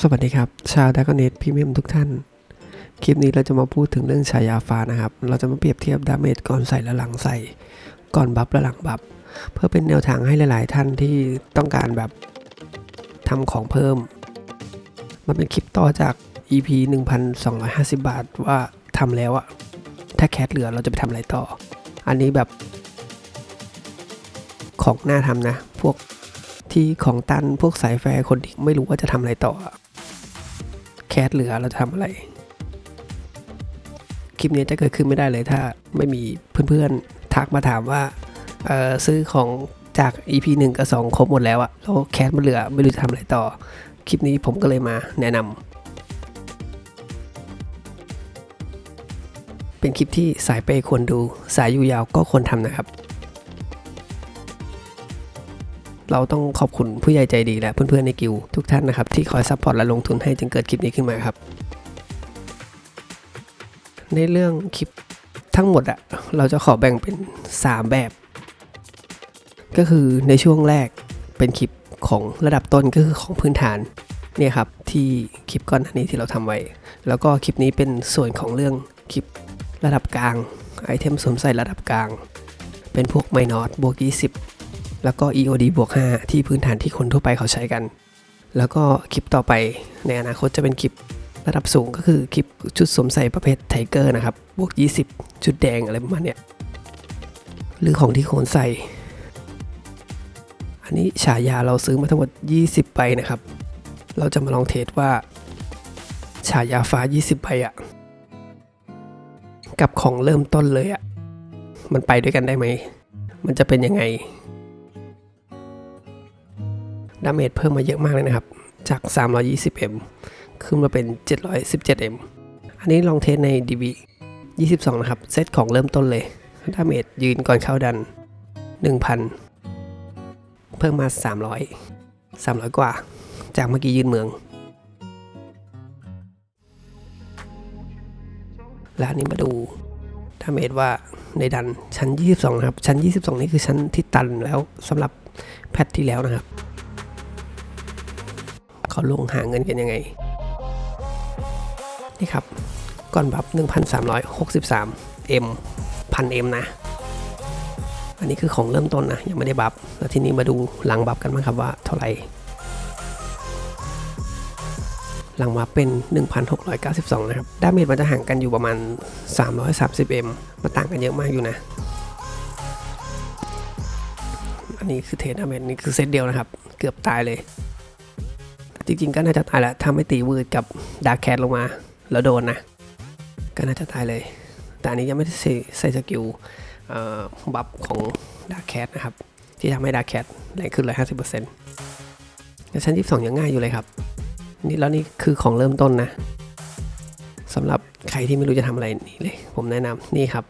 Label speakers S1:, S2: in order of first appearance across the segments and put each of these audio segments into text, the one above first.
S1: สวัสดีครับ ชาวดากเนตพรีเมียมทุกท่าน คลิปนี้เราจะมาพูดถึงเรื่องฉายาฟ้านะครับ เราจะมาเปรียบเทียบดาเมจก่อนใส่และหลังใส่ ก่อนบัฟและหลังบัฟ เพื่อเป็นแนวทางให้หลาย ๆ ท่านที่ต้องการแบบทำของเพิ่ม มันเป็นคลิปต่อจาก EP 1,250 บาทว่าทำแล้วอะถ้าแคสเหลือเราจะไปทำอะไรต่อ อันนี้แบบของน่าทำนะ พวก ที่ของตันพวกสายแฟร์คนที่ไม่รู้ว่าจะทำอะไรต่อ แคสเหลือเราจะทำอะไร คลิปนี้จะเกิดขึ้นไม่ได้เลยถ้าไม่มีเพื่อนๆ ทักมาถามว่าซื้อของจาก EP 1 กับ 2 ครบหมดแล้วอะแล้วแคสมันเหลือไม่รู้จะทำอะไรต่อ คลิปนี้ผมก็เลยมาแนะนำเป็นคลิปที่สายเปย์ควรดูสายอยู่ยาวก็ควรทำนะครับ เราต้องขอบคุณผู้ใหญ่ใจดีและเพื่อนๆในกิวทุกท่านนะครับที่คอยซัพพอร์ตและลงทุนให้จึงเกิดคลิปนี้ขึ้นมาครับ ในเรื่องคลิปทั้งหมดอะเราจะขอแบ่งเป็น 3 แบบ ก็คือในช่วงแรกเป็นคลิปของระดับต้นก็คือของพื้นฐานเนี่ยครับที่คลิปก่อนหน้านี้ที่เราทำไว้ แล้วก็คลิปนี้เป็นส่วนของเรื่องคลิประดับกลางไอเทมสวมใส่ระดับกลาง เป็นพวกไมนอตบวก 20 แล้วก็ EOD บวก 5 ที่พื้นฐานที่คนทั่วไปเขาใช้กัน แล้วก็คลิปต่อไปในอนาคตจะเป็นคลิประดับสูงก็คือคลิปชุดสวมใส่ประเภทไทเกอร์นะครับ บวก 20 ชุดแดงอะไรประมาณเนี้ย หรือของที่โคนใส่ อันนี้ฉายาเราซื้อมาทั้งหมด 20ใบนะครับ เราจะมาลองเทสว่า ฉายาฟ้า 20ใบอะกับของเริ่มต้นเลยอะมันไปด้วยกันได้ไหม มันจะเป็นยังไง ดาเมจเพิ่มมาเยอะมากเลยนะครับ จาก 320m ขึ้นมาเป็น 717m อันนี้ลองเทสใน DB 22 นะครับ เซตของเริ่มต้นเลย ดาเมจยืนก่อนเข้าดัน 1,000 เพิ่มมา 300 300 กว่า จากเมื่อกี้ยืนเมือง แล้วนนี้มาดูดาเมจว่าในดันชั้น 22 นะครับ ชั้น 22 นี่คือชั้นที่ตันแล้วสำหรับแพทที่แล้วนะครับ เขาลงหาเงินกันยังไง นี่ครับ ก่อนบัฟ1,363 M พัน M นะ อันนี้คือของเริ่มต้นนะ ยังไม่ได้บัฟแล้วทีนี้มาดูหลังบัฟกันบ้างครับว่าเท่าไหร่ หลังมาเป็น 1,692 นะครับ ดาเมจมันจะห่างกันอยู่ประมาณ 330M มันต่างกันเยอะมากอยู่นะอันนี้คือเทสดาเมจนี่คือเซตเดียวนะครับ เกือบตายเลย จริงๆก็น่าจะตายแหละถ้าไม่ตีวืดกับดาร์คแคทลงมา แล้วโดนนะ ก็น่าจะตายเลย แต่อันนี้ยังไม่ได้ใส่สกิลบัฟของดาร์คแคทนะครับ ที่ทำให้ดาร์คแคทแรงขึ้นเลย50%แต่ชั้น22ยังง่ายอยู่เลยครับ นี่แล้วนี่คือของเริ่มต้นนะสำหรับใครที่ไม่รู้จะทำอะไรนี่เลย ผมแนะนำนี่ครับ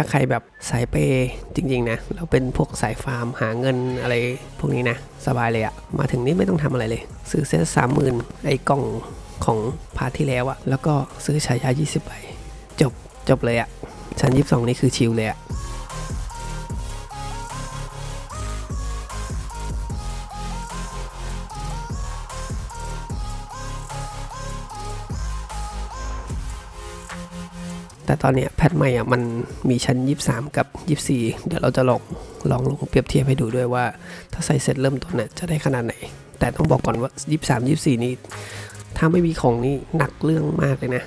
S1: ถ้าใครแบบสายเปย์จริงๆนะ เราเป็นพวกสายฟาร์มหาเงินอะไรพวกนี้นะ สบายเลยอะมาถึงนี่ไม่ต้องทำอะไรเลย ซื้อเซตสามหมื่นไอ้กล่องของพาทที่แล้วอะแล้วก็ซื้อฉายา 20ใบจบจบเลยอะชั้น 22 นี่คือชิลเลยอะ ตอนเนี้ยแพทใหม่อะมันมีชั้น 23 กับ 24 เดี๋ยวเราจะลองลองลงเปรียบเทียบให้ดูด้วยว่า ถ้าใส่เซตเริ่มต้นเนี่ยจะได้ขนาดไหน แต่ต้องบอกก่อนว่า 23 24 นี่ถ้าไม่มีของนี่หนักเรื่องมากเลยนะ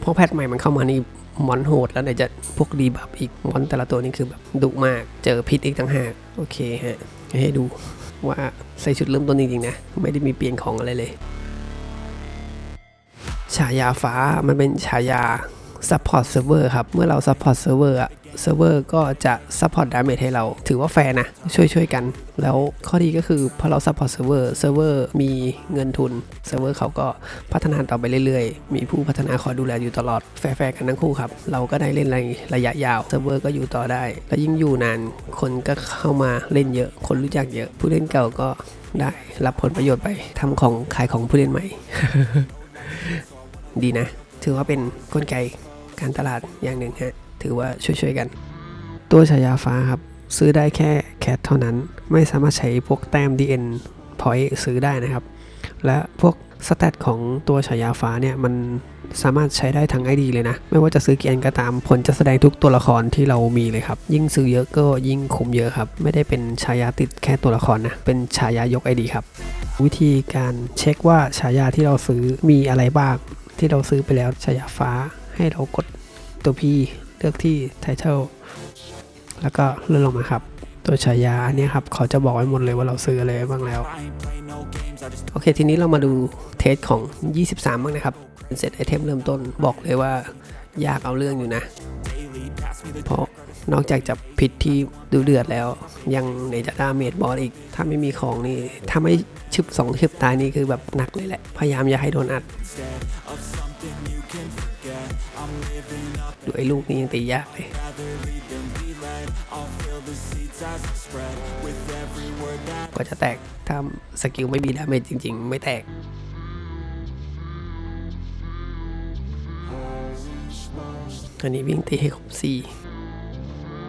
S1: เพราะแพทใหม่มันเข้ามานี่มอนโหดแล้วไหนจะพวกดีบับอีกมอนแต่ละตัวนี่คือแบบดุมากเจอพิษอีกต่างหากโอเคฮะให้ดูว่าใส่ชุดเริ่มต้นจริงๆนะ ไม่ได้มีเปลี่ยนของอะไรเลย ฉายาฟ้ามันเป็นฉายา Support Server ครับ เมื่อเรา Support Server อะเซิร์ฟเวอร์ก็จะ Support Damage ให้เรา ถือว่าแฟร์นะ ช่วยช่วยๆกัน แล้วข้อดีก็คือพอเรา Support Server เซิร์ฟเวอร์มีเงินทุน เซิร์ฟเวอร์เขาก็พัฒนาต่อไปเรื่อยๆ มีผู้พัฒนาคอยดูแลอยู่ตลอด แฟร์ๆกันทั้งคู่ครับ เราก็ได้เล่นในระยะยาว เซิร์ฟเวอร์ก็อยู่ต่อได้ แล้วยิ่งอยู่นาน คนก็เข้ามาเล่นเยอะ คนรู้จักเยอะ ผู้เล่นเก่าก็ได้รับผลประโยชน์ไปทำของขายของผู้เล่นใหม่ ดีนะ ถือว่าเป็นกลไกการตลาดอย่างหนึ่งฮะ ถือว่าช่วยๆกัน ตัวฉายาฟ้าครับ ซื้อได้แค่แคทเท่านั้น ไม่สามารถใช้พวกแต้ม DN point ซื้อได้นะครับ และพวกสแตทของตัวฉายาฟ้าเนี่ย มันสามารถใช้ได้ทั้ง ID เลยนะ ไม่ว่าจะซื้อกี่อันก็ตามผลจะแสดงทุกตัวละครที่เรามีเลยครับ ยิ่งซื้อเยอะก็ยิ่งคุ้มเยอะครับ ไม่ได้เป็นฉายาติดแค่ตัวละครนะ เป็นฉายายก ID ครับ วิธีการเช็คว่าฉายาที่เราซื้อมีอะไรบ้าง ที่เราซื้อไปแล้วฉายาฟ้าให้เรากดตัว P เลือกที่ Title แล้วก็เลื่อนลงมาครับ ตัวฉายาอันเนี้ยครับ เขาจะบอกไว้หมดเลยว่าเราซื้ออะไรบ้างแล้ว โอเค ทีนี้เรามาดูเทสของ 23 บ้างนะครับเซตไอเทมเริ่มต้นบอกเลยว่ายากเอาเรื่องอยู่นะ เพราะนอกจากจะผิดที่ดูเดือดแล้ว ยังในจะดาเมจบอสอีก ถ้าไม่มีของนี่ ถ้าไม่ชึบสองชึบตายนี่คือแบบหนักเลยแหละ พยายามอย่าให้โดนอัด ไอ้ลูกนี้ยังตียากเลยกว่าจะแตกถ้าสกิลไม่มีดาเมจจริง ๆ ไม่แตกอันนี้วิ่งตีให้ครบสี่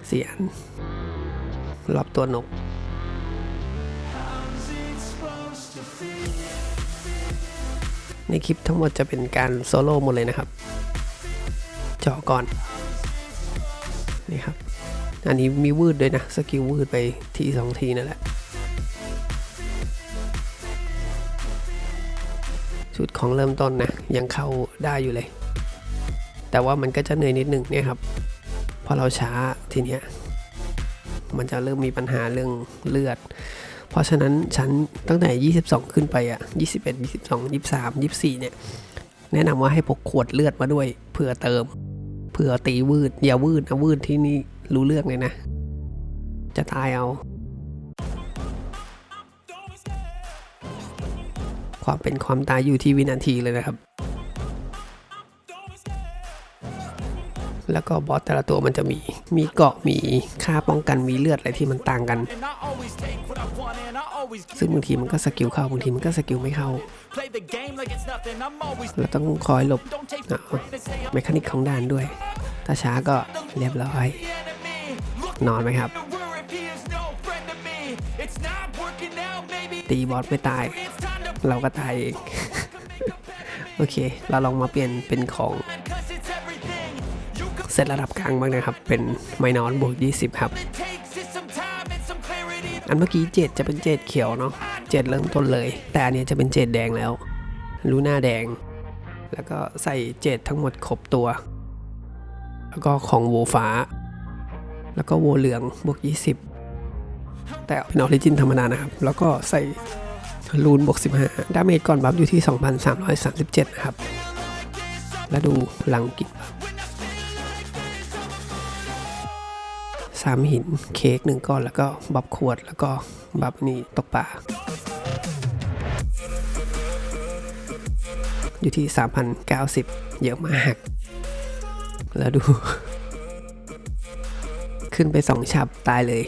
S1: สี่อันรอบตัวนก ในคลิปทั้งหมดจะเป็นการโซโล่หมดเลยนะครับ เจาะก่อนนี่ครับ อันนี้มีวืดด้วยนะ สกิลวืดไปทีสองทีนั่นแหละชุดของเริ่มต้นนะ ยังเข้าได้อยู่เลย แต่ว่ามันก็จะเหนื่อยนิดหนึ่งเนี่ยครับพอเราช้าทีเนี้ยมันจะเริ่มมีปัญหาเรื่องเลือด เพราะฉะนั้นฉันตั้งแต่ 22 ขึ้นไปอะ 21 22 23 24 เนี่ย แนะนำว่าให้พกขวดเลือดมาด้วยเผื่อเติม เผื่อตีวืด อย่าวืดนะวืดที่นี่รู้เรื่องเลยนะ จะตายเอา ความเป็นความตายอยู่ที่วินาทีเลยนะครับ แล้วก็บอสแต่ละตัวมันจะมี มีเกาะมีค่าป้องกันมีเลือดอะไรที่มันต่างกัน ซึ่งบางทีมันก็สกิลเข้าบางทีมันก็สกิลไม่เข้าเราต้องคอยหลบเมคานิกของด่านด้วย ถ้าช้าก็เรียบร้อย นอนไหมครับ ตีบอสไม่ตาย เราก็ตายเอง โอเค เราลองมาเปลี่ยนเป็นของเซตระดับกลางบ้างนะครับ เป็นไมนอนบวก 20 ครับ อันเมื่อกี้เจดจะเป็นเจดเขียวเนาะเจดเริ่มต้นเลย แต่อันนี้จะเป็นเจดแดงแล้ว ลูน่าแดง แล้วก็ใส่เจดทั้งหมดครบตัว แล้วก็ของโวฟ้า แล้วก็โวเหลืองบวก 20 แต่เอาเป็นออริจินธรรมดานะครับ แล้วก็ใส่ลูนบวก 15 ดาเมจก่อนบัฟอยู่ที่ 2,337 นะครับ แล้วดูหลังกิน สามหินเค้กหนึ่งก้อนแล้วก็บับขวดแล้วก็บับนี่ตกปลาอยู่ที่ 3,090 เยอะมาก แล้วดู ขึ้นไปสองฉับตายเลย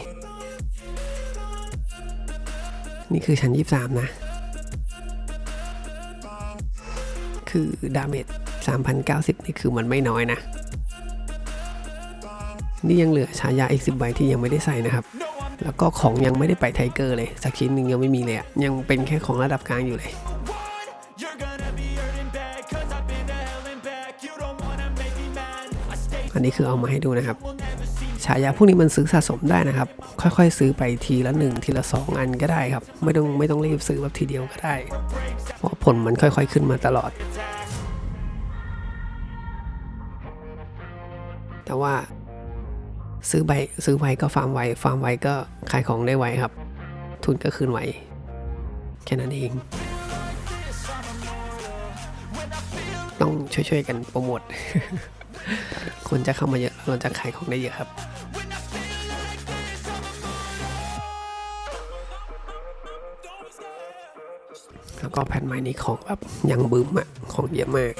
S1: นี่คือชั้น 23 นะ คือดาเมจ3,090 นี่คือมันไม่น้อยนะ นี่ยังเหลือฉายาอีกสิบใบที่ยังไม่ได้ใส่นะครับ แล้วก็ของยังไม่ได้ไปไทเกอร์เลยสักชิ้นหนึ่งยังไม่มีเลยอะยังเป็นแค่ของระดับกลางอยู่เลยอันนี้คือเอามาให้ดูนะครับฉายาพวกนี้มันซื้อสะสมได้นะครับ ค่อยๆ ซื้อไปทีละหนึ่งทีละสองอันก็ได้ครับ ไม่ต้องไม่ต้องรีบซื้อแบบทีเดียวก็ได้ เพราะผลมันค่อยๆขึ้นมาตลอด แต่ว่า ซื้อใบซื้อไวก็ฟาร์มไวฟาร์มไวก็ขายของได้ไวครับ ทุนก็คืนไวแค่นั้นเอง ต้องช่วยๆกันโปรโมทคนจะเข้ามาเยอะเราจะขายของได้เยอะครับแล้วก็แผ่นไม้นี้ของแบบยังบึ้มอะของเยอะมาก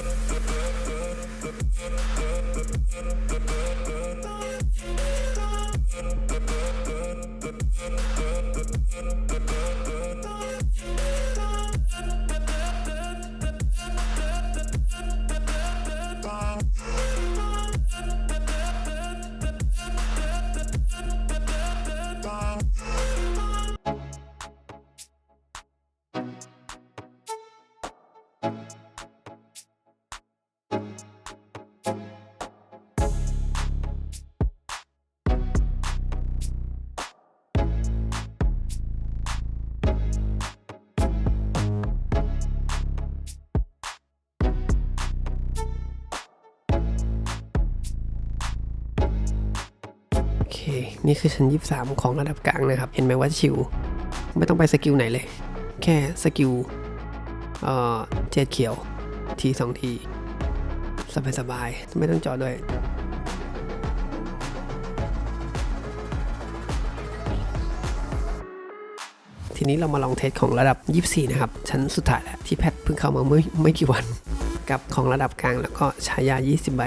S1: นี่คือชั้น 23 ของระดับกลางนะครับ เห็นไหมว่าชิว ไม่ต้องไปสกิลไหนเลย แค่สกิลเอ่อเจ็ดเขียวทีสองที สบายสบายๆไม่ต้องจอดด้วยทีนี้เรามาลองเทสของระดับ 24 นะครับ ชั้นสุดท้ายแล้วที่แพทเพิ่งเข้ามาเมื่อไม่กี่วัน กับของระดับกลางแล้วก็ฉายา 20 ใบ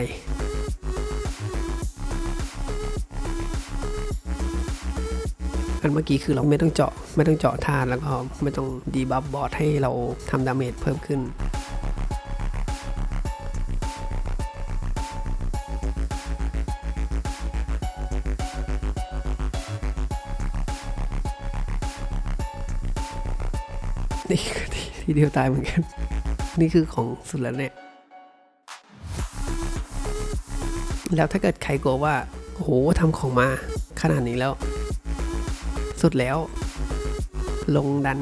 S1: อันเมื่อกี้คือเราไม่ต้องเจาะไม่ต้องเจาะธาตุแล้วก็ไม่ต้องดีบัฟบอร์ดให้เราทำดาเมจเพิ่มขึ้นนี่ทีทีเดียวตายเหมือนกัน นี่คือของสุดแล้วเนี่ย แล้วถ้าเกิดใครกลัวว่า โอ้โหทำของมาขนาดนี้แล้ว สุดแล้ว ลงดัน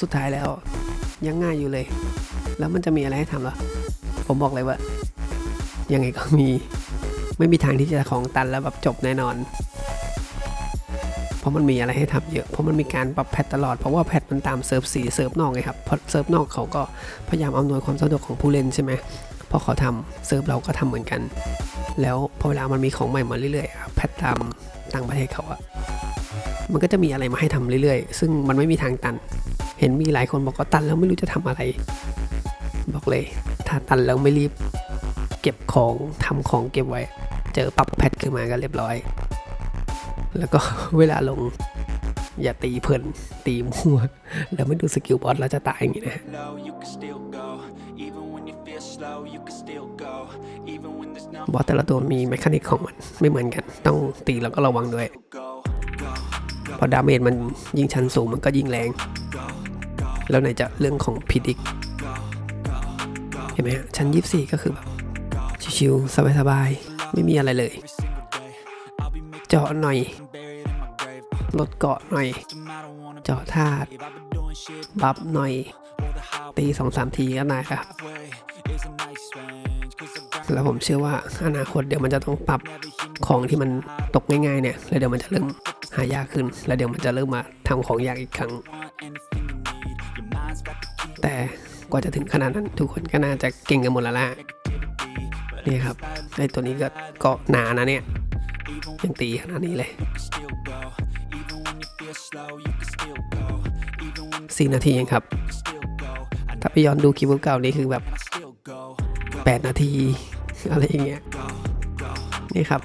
S1: สุดท้ายแล้ว ยังง่ายอยู่เลย แล้วมันจะมีอะไรให้ทำหรอ ผมบอกเลยว่า ยังไงก็มี ไม่มีทางที่จะของตันแล้วแบบจบแน่นอน เพราะมันมีอะไรให้ทำเยอะ เพราะมันมีการปรับแพทตลอด เพราะว่าแพทมันตามเซิร์ฟสีเซิร์ฟนอกไงครับเพราะเซิร์ฟนอกเขาก็พยายามอำนวยความสะดวกของผู้เล่นใช่ไหมพอเขาทำเซิร์ฟเราก็ทำเหมือนกัน แล้วพอเวลามันมีของใหม่มาเรื่อยๆแพทตามต่างประเทศเขาอะ มันก็จะมีอะไรมาให้ทำเรื่อยๆ ซึ่งมันไม่มีทางตัน เห็นมีหลายคนบอกว่าตันแล้วไม่รู้จะทำอะไร บอกเลย ถ้าตันแล้วไม่รีบ เก็บของทำของเก็บไว้ เจอปรับแพทขึ้นมาก็เรียบร้อย แล้วก็เวลาลงอย่าตีเพลินตีมั่ว แล้วไม่ดูสกิลบอสแล้วจะตายอย่างนี้นะ
S2: low, you can still go. Even when you feel slow, you can still go. Even when there's no
S1: บอสแต่ละตัวมีแมคานิกของมันไม่เหมือนกัน ต้องตีแล้วก็ระวังด้วย
S2: go, go,
S1: เพราะดาเมจมันยิ่งชั้นสูงมันก็ยิ่งแรง แล้วไหนจะเรื่องของพิษอีกเห็นไหมฮะชั้น 24 ก็คือแบบชิวๆสบายๆ ไม่มีอะไรเลย เจาะหน่อยลดเกาะหน่อย เจาะธาตุบัฟหน่อย ตีสองสามทีก็นายครับ แล้วผมเชื่อว่าอนาคตเดี๋ยวมันจะต้องปรับของที่มันตกง่ายๆเนี่ย แล้วเดี๋ยวมันจะเริ่ม หายากขึ้น แล้วเดี๋ยวมันจะเริ่มมาทำของยากอีกครั้ง แต่กว่าจะถึงขนาดนั้นทุกคนก็น่าจะเก่งกันหมดแล้วล่ะนี่ครับไอตัวนี้ก็ก็หนานะเนี่ยยังตีขนาดนี้เลย
S2: you can still go. Even when you feel slow, you can still go. Even when you
S1: 4นาทีเองครับ ถ้าไปย้อนดูคลิปเก่านี่คือแบบ 8 นาที อะไรอย่างเงี้ยนี่ครับ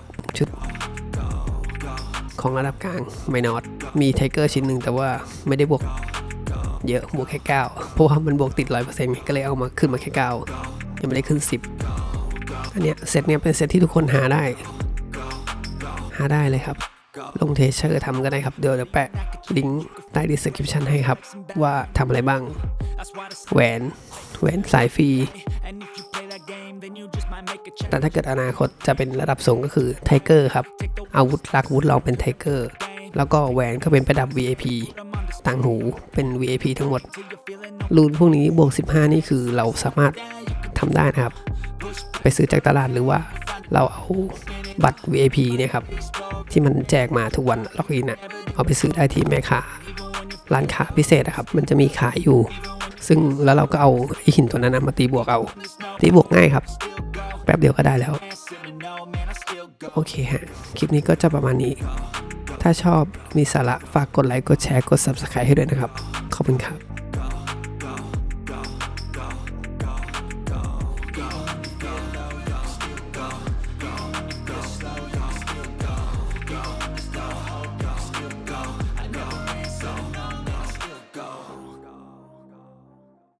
S1: ของระดับกลางไม่นอตมีไทเกอร์ชิ้นหนึ่งแต่ว่าไม่ได้บวกเยอะบวกแค่ 9 เพราะว่ามันบวกติด 100%ก็เลยเอามาขึ้นมาแค่ 9 ยังไม่ได้ขึ้น 10 อันเนี้ยเซตเนี้ยเป็นเซตที่ทุกคนหาได้ หาได้เลยครับ ลงเทเชอร์ทำก็ได้ครับ เดี๋ยวเดี๋ยวแปะลิงก์ใต้ description ให้ครับ ว่าทำอะไรบ้าง แหวน แหวนสายฟรี แต่ถ้าเกิดอนาคตจะเป็นระดับสูงก็คือไทเกอร์ครับ อาวุธลักวุธลองเป็นไทเกอร์แล้วก็แหวนก็เป็นประดับ VIP ต่างหูเป็น VIP ทั้งหมด รูนพวกนี้บวก 15 นี่คือเราสามารถทำได้นะครับ ไปซื้อจากตลาดหรือว่าเราเอาบัตร VIP เนี่ยครับ ที่มันแจกมาทุกวันล็อกอินอะเอาไปซื้อได้ที่แม่ค้าร้านค้าพิเศษอะครับ มันจะมีขายอยู่ ซึ่งแล้วเราก็เอาไอหินตัวนั้นนะมาตีบวกเอา ตีบวกง่ายครับ แป๊บเดียวก็ได้แล้ว โอเคฮะ คลิปนี้ก็จะประมาณนี้ ถ้าชอบมีสาระฝากกดไลค์ กดแชร์ กด Subscribe ให้ด้วยนะครับ ขอบคุณครับ